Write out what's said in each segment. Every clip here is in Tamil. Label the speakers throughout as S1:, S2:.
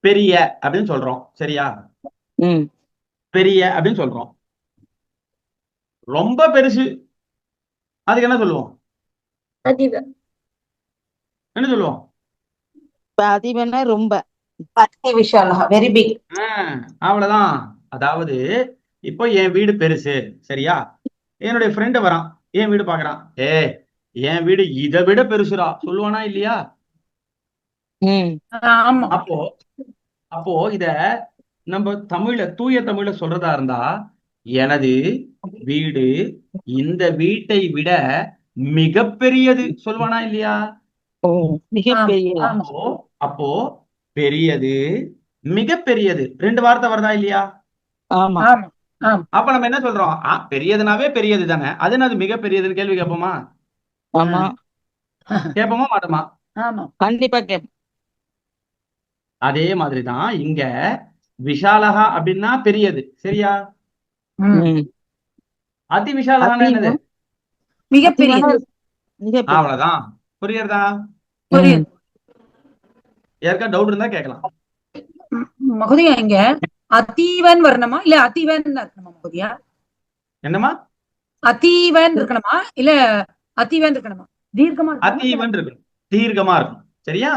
S1: பெரிய அப்படின்னு சொல்றோம். சரியா? பெரிய அப்படின்னு சொல்றோம். ரொம்ப பெருசு. அதுக்கு என்ன சொல்லுவோம்? என்ன சொல்லுவோம்?
S2: ரொம்ப.
S3: அதி விஷாலா வெரி பிக்
S1: ஆ, அவ்வளவுதான். அதாவது இப்போ என் வீடு பெருசு. சரியா? என்னுடைய ஃப்ரெண்டு வரான். என் வீடு பாக்குறான் ஏ என் வீடு இதை விட பெருசுடா. சொல்லுவானா இல்லையா?
S3: ஆமா.
S1: அப்போ அப்போ இத நம்ம தமிழ்ல தூய தமிழ்ல சொல்றதா இருந்தா எனது வீடு இந்த வீட்டை விட மிகப்பெரியது சொல்லுவானா இல்லையா?
S2: ஓ மிகப்பெரிய.
S3: ஆமா.
S1: அப்போ அப்போ பெரியது மிகப்பெரியது. ரெண்டு வார்த்தை வருதா இல்லையா?
S2: ஆமா.
S3: ஆமா
S1: அப்ப நம்ம என்ன சொல்றோம்? பெரியதுனாவே பெரியது தானே. அது என்னது மிக பெரியதுன்னு கேள்வி கேட்போமா?
S2: ஆமா.
S1: கேட்போமா மாட்டோமா?
S3: ஆமா.
S2: கண்டிப்பா கேப்
S1: அதே மாதிரிதான் இங்க விஷாலகா அப்படின்னா பெரியது. சரியா? அதி விஷாலகானா என்னது?
S2: மிகப்பெரிய
S1: அவ்வளவுதான். புரியுறதா?
S3: புரியுது.
S1: யாருக்கா டவுட் இருந்தா கேட்கலாம்.
S3: மகுதியா இங்க அத்தீவன் வரணுமா? இல்ல அத்தீவன் இருக்கணுமா மகுதியா?
S1: என்னமா
S3: அத்தீவன் இருக்கணுமா? இல்ல அத்தீவன் இருக்கணுமா? தீர்க்கமா இருக்கணுமா?
S1: அத்தீவன் இருக்கும் தீர்க்கமா இருக்கும் சரியா?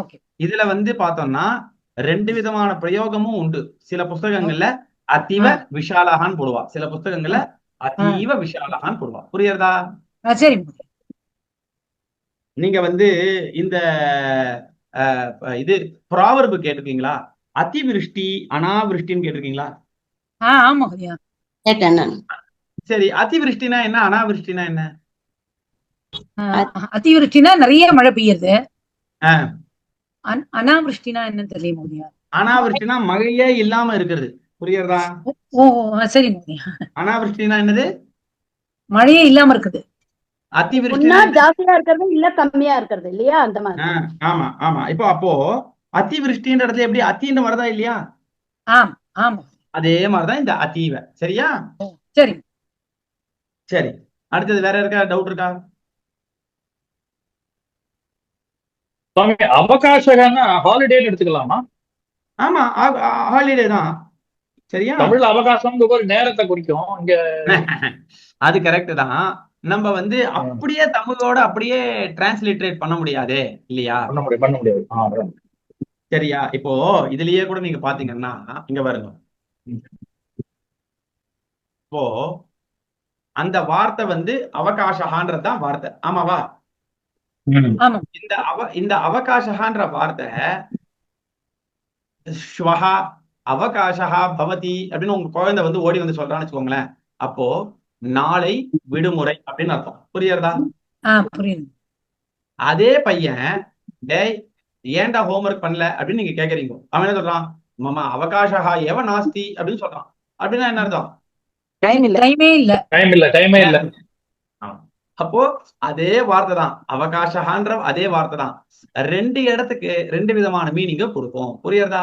S3: ஓகே.
S1: இதுல வந்து பார்த்தோம்னா ரெண்டு விதமான பிரயோகமும் உண்டு. சில புஸ்தகங்கள்ல அதீவ விஷாலகான்னு போடுவா. சில புஸ்தகங்கள்ல அதீவ விஷாலகான்னு போடுவா. புரியுறதா?
S3: சரி.
S1: நீங்க வந்து இந்த இது ப்ராவர்பு கேட்டிருக்கீங்களா? அதிவிருஷ்டி அனாவிருஷ்டின்னு கேட்டிருக்கீங்களா? சரி அதிவிருஷ்டினா என்ன அனாவிருஷ்டினா என்ன?
S3: அத்திவிருஷ்டினா நிறைய மழை பெய்யுது. அனாவிருஷ்டினா என்னன்னு தெரியல மகுதியா
S1: அனாவிருஷ்டினா மழையே இல்லாம இருக்கிறது புரியுறதா
S3: ஓ சரி மகுதியா
S1: அனாவிருஷ்டினா என்னது?
S3: மழையே இல்லாம இருக்குது.
S1: என்ன?
S4: ஜாஸ்தியா இருக்கிறது இல்ல கம்மியா இருக்கிறது இல்லையா அந்த மாதிரி?
S1: ஆமா ஆமா. இப்போ அப்போ அதிவிருஷ்டின்ற இடத்துல எப்படி அத்தின்னு வருதா இல்லையா?
S3: ஆமா ஆமா.
S1: அதே மாதிரிதான் இந்த அதீவ சரியா?
S3: சரி.
S1: சரி. அடுத்தது வேற இருக்கா? டவுட் இருக்கா?
S5: சுவாமி அவகாசகன்னா ஹாலிடேன்னு எடுத்துக்கலாமா?
S1: ஆமா ஹாலிடே தான். சரியா?
S5: தமிழ்ல அவகாசம் ஒரு நேரத்தை குறிக்கும். இங்க
S1: அது கரெக்ட் தான். நம்ம வந்து அப்படியே தமிழோட அப்படியே டிரான்ஸ்லிட்ரேட் பண்ண முடியாதே இல்லையா?
S5: பண்ண முடியாது பண்ண.
S1: சரியா? இப்போ இதுலயே கூட நீங்க பாத்தீங்கன்னா இங்க பாருங்க. இப்போ அந்த வார்த்தை வந்து அவகாசகான்றது தான் வார்த்தை. ஆமாவா. இந்த அவ இந்த அவகாசகான்ற வார்த்தை ஸ்வஹா அவகாசகா பவதி அப்படின்னு உங்க குழந்தை வந்து ஓடி வந்து சொல்றான்னு வச்சுக்கோங்களேன். அப்போ நாளை விடுமுறை அப்படின்னு அர்த்தம். புரியுறதா
S3: ஆ புரியுது.
S1: அதே பையன் டேய் ஏன்டா ஹோம்ஒர்க் பண்ணல அப்படின்னு நீங்க கேக்குறீங்க. அவன் என்ன சொல்றான்? மாமா அவகாசகா எவ நாஸ்தி அப்படின்னு சொல்றான். அப்படின்னா என்ன அர்த்தம்?
S2: டைம் இல்ல.
S3: டைமே இல்ல
S5: டைம் இல்ல டைமே இல்ல.
S1: அப்போ அதே வார்த்தை தான். அவகாசகான்ற அதே வார்த்தை தான். ரெண்டு இடத்துக்கு ரெண்டு விதமான மீனிங்க கொடுக்கும். புரியுறதா?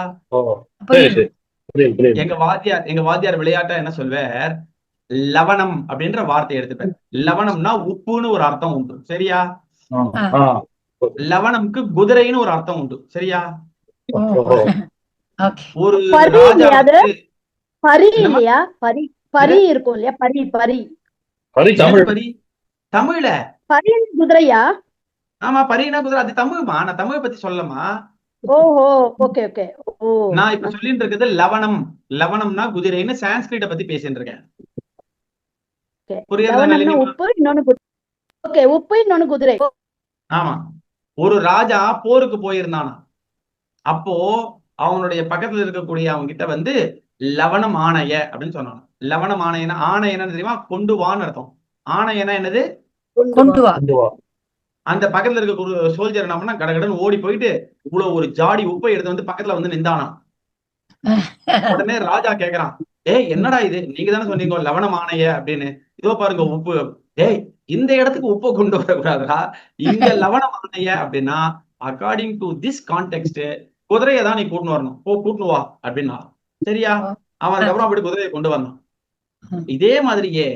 S1: எங்க வாத்தியார் எங்க வாத்தியார் விளையாட்டா என்ன சொல்வார்? லவணம் அப்படின்ற வார்த்தை எடுத்துப்பேன் லவணம்னா உப்புன்னு ஒரு அர்த்தம் உண்டு. சரியா. லவணம்க்கு குதிரைன்னு ஒரு அர்த்தம் உண்டு. சரியா? ஒரு
S4: பரி இல்லையா பரி பரி பரி இருக்கும் இல்லையா? பரி பரி
S1: பரி தமிழ்ல
S4: குதிரையா?
S1: ஆமா பரினா குதிரை. அது தமிழ்மா? நான் தமிழை பத்தி சொல்லமா?
S4: ஓஹோ ஓகே ஓகே.
S1: நான் இப்ப சொல்லிட்டு இருக்கிறது லவணம். லவணம்னா குதிரைன்னு சான்ஸ்கிரிட்ட பத்தி பேசிட்டு இருக்கேன். ஆமா. ஒரு ராஜா போருக்கு போயிருந்தானா? அப்போ அவனுடைய பக்கத்துல இருக்கக்கூடிய அவங்க கிட்ட வந்து லவணம் ஆணைய அப்படின்னு சொன்னாங்க லவணம் ஆணையனா ஆணை என்னன்னு தெரியுமா? கொண்டு வான்னு அர்த்தம். ஆணையனா என்னது? அந்த பக்கத்துல இருக்க ஒரு சோல்ஜர் என்ன பண்ணா கடகடன்னு ஓடி போயிட்டு இவ்வளவு ஒரு ஜாடி உப்பை எடுத்து வந்து பக்கத்துல வந்து நின்றானாம் உடனே ராஜா கேக்குறான் ஏய் என்னடா இது? நீங்க தானே சொன்னீங்க லவணம் ஆணைய அப்படின்னு. இதோ பாருங்க உப்பு. ஏய் இந்த இடத்துக்கு உப்பை கொண்டு வரக்கூடாதுடா. இங்க லவணம் ஆணைய அப்படின்னா அக்கார்டிங் டு திஸ் கான்டெக்ட் குதிரையை தான் நீ கூட்டின்னு வரணும். போ கூட்டின்னு வா அப்படின்னா சரியா? அவன் அதுக்கப்புறம் அப்படி குதிரையை கொண்டு வந்தான்.
S3: ம்.
S1: இதே மாதிரியே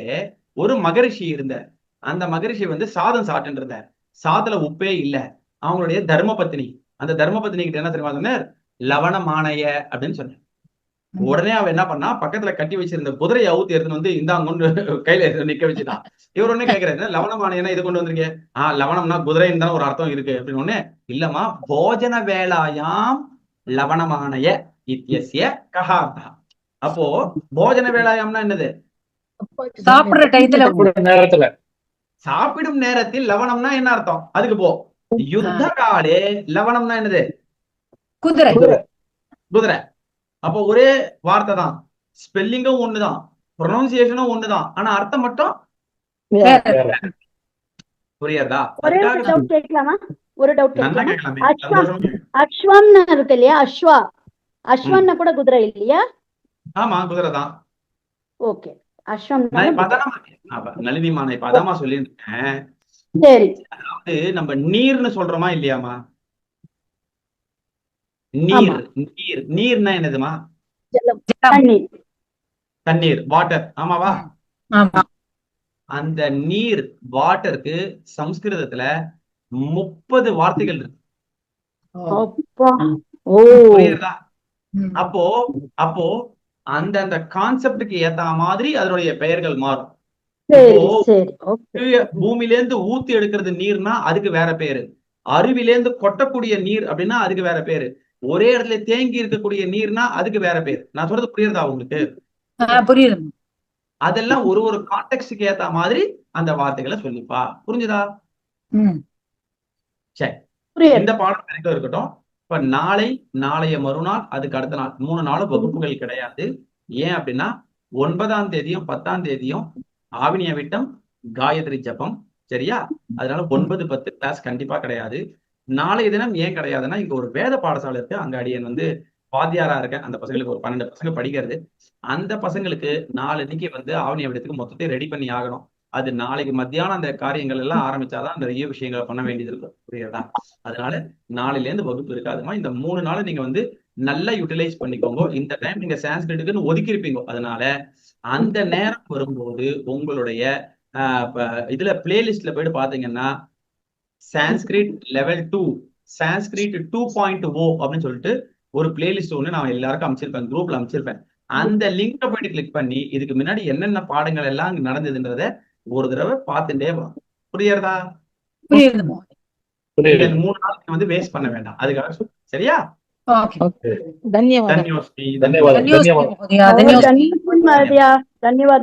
S1: ஒரு மகரிஷி இருந்தார். அந்த மகரிஷி வந்து சாதம் சாப்பிட்டு இருந்தார். சாதத்துல உப்பே இல்ல. அவங்களுடைய தர்ம பத்தினி அந்த தர்ம பத்தினி கிட்ட என்ன தெரியுமா சொன்னார்? லவணமானைய அப்படின்னு சொன்னேன் உடனே அவ என்ன பண்ணா பக்கத்துல கட்டி வச்சிருந்த குதிரையை அவுத்து எடுத்துன்னு வந்து இந்தாங்கன்னு கையில நிக்க வச்சுட்டான். இவர் உடனே கேக்குறாரு லவணமானையனா இது கொண்டு வந்திருக்கீங்க? ஆஹ் லவணம்னா குதிரைன்னு தானே ஒரு அர்த்தம் இருக்கு. அப்படின்னு உடனே இல்லம்மா போஜன வேளாயாம் லவணமானய இத்தியசிய கஹார்த்தா அப்போ போஜன வேளாயாம்னா என்னது?
S3: சாப்பிடுற
S5: சாப்பிடுற நேரத்துல.
S1: சாப்பிடும் நேரத்தில் லவணம்னா என்ன அர்த்தம்? அதுக்கு போ. யுத்த காலே லவணம்னா என்னது?
S3: குதிரை.
S1: குதிரை. அப்போ ஒரே வார்த்தை தான். ஸ்பெல்லிங்கும் ஒண்ணுதான். ப்ரொனவுன்சியேஷனும் ஒண்ணுதான். ஆனா அர்த்தம் மட்டும்
S5: வேற.
S1: புரியுறதா
S4: ஒரே ஒரு டவுட் கேட்கலாமா? ஒரு டவுட் கேட்கலாம். அஸ்வம்னு இருக்கு இல்லையா? அஸ்வா. அஸ்வம்னா கூட குதிரை இல்லையா?
S1: ஆமா குதிரை தான்
S4: ஓகே.
S1: நளினிமா நான் இப்ப அதாம்மா சொல்லியிருக்கேன்
S4: சரி.
S1: அது நம்ம நீர்னு சொல்றோமா இல்லையாமா நீர் நீர் நீர்னா என்னதுமா தண்ணீர். வாட்டர். ஆமாவா?
S3: ஆமா.
S1: அந்த நீர் வாட்டருக்கு சம்ஸ்கிருதத்துல முப்பது வார்த்தைகள் இருக்கு.
S4: அப்போ
S1: அப்போ அந்த அந்த கான்செப்டுக்கு ஏத்த மாதிரி அதனுடைய பெயர்கள் மாறும்.
S4: சரி சரி
S1: கீழே பூமியிலேந்து ஊத்தி எடுக்கிறது நீர்னா அதுக்கு வேற பேரு. அருவிலேந்து கொட்டக்கூடிய நீர் அப்படின்னா அதுக்கு வேற பேரு. ஒரே இடத்துல தேங்கி இருக்கக்கூடிய நீர்னா அதுக்கு வேற பேர். நான் சொல்றது புரியுறதா உங்களுக்கு?
S3: புரியுது.
S1: அதெல்லாம் ஒரு ஒரு கான்டெக்ட்க்கு ஏத்த மாதிரி அந்த வார்த்தைகளை சொல்லிப்பா. புரிஞ்சுதா?
S4: புரியுது.
S1: இந்த பாடம் வரைக்கும் இருக்கட்டும். இப்ப நாளை நாளைய மறுநாள் அதுக்கு அடுத்த நாள் மூணு நாளும் வகுப்புகள் கிடையாது. ஏன் அப்படின்னா ஒன்பதாம் தேதியும் பத்தாம் தேதியும் ஆவினிய விட்டம் காயத்ரி ஜபம் சரியா? அதனால ஒன்பது பத்து கிளாஸ் கண்டிப்பா கிடையாது. நாளைய தினம் ஏன் கிடையாதுன்னா இங்க ஒரு வேத பாடசாலை இருக்கு. அங்க அடியன் வந்து வாத்தியாரா இருக்க அந்த பசங்களுக்கு ஒரு பன்னெண்டு பசங்க படிக்கிறது. அந்த பசங்களுக்கு நாளைக்கு வந்து ஆவணி விடத்துக்கு மொத்தத்தை ரெடி பண்ணி ஆகணும். அது நாளைக்கு மத்தியானம் அந்த காரியங்கள் எல்லாம் ஆரம்பிச்சாதான் அந்த நிறைய விஷயங்களை பண்ண வேண்டியது இருக்கும். புரியுதா அதனால நாளையில இருந்து வகுப்பு இருக்காதுமா இந்த மூணு நாள் நீங்க வந்து நல்லா யூட்டிலைஸ் பண்ணிக்கோங்க. இந்த டைம் நீங்க சான்ஸ்கிரிட்டுக்குன்னு ஒதுக்கி இருப்பீங்க. அதனால அந்த நேரம் வரும்போது உங்களுடைய இதுல பிளேலிஸ்ட்ல போயிட்டு பாத்தீங்கன்னா Sanskrit level two Sanskrit two point O அப்படின்னு சொல்லிட்டு ஒரு பிளேலிஸ்ட் ஒன்று நான் எல்லாருக்கும் அமைச்சிருப்பேன் குரூப்ல அமைச்சிருப்பேன். அந்த லிங்கை போயிட்டு கிளிக் பண்ணி இதுக்கு முன்னாடி என்னென்ன பாடங்கள் எல்லாம் நடந்ததுன்றத ஒரு தடவை பார்த்துட்டே புரியறதா
S5: புரியுறதா
S1: மூணு நாள் வந்து வேஸ்ட் பண்ண வேண்டாம். அதுக்காக சரியா?
S3: धन्यवाद धन्यवाद
S4: धन्यवाद धन्यवाद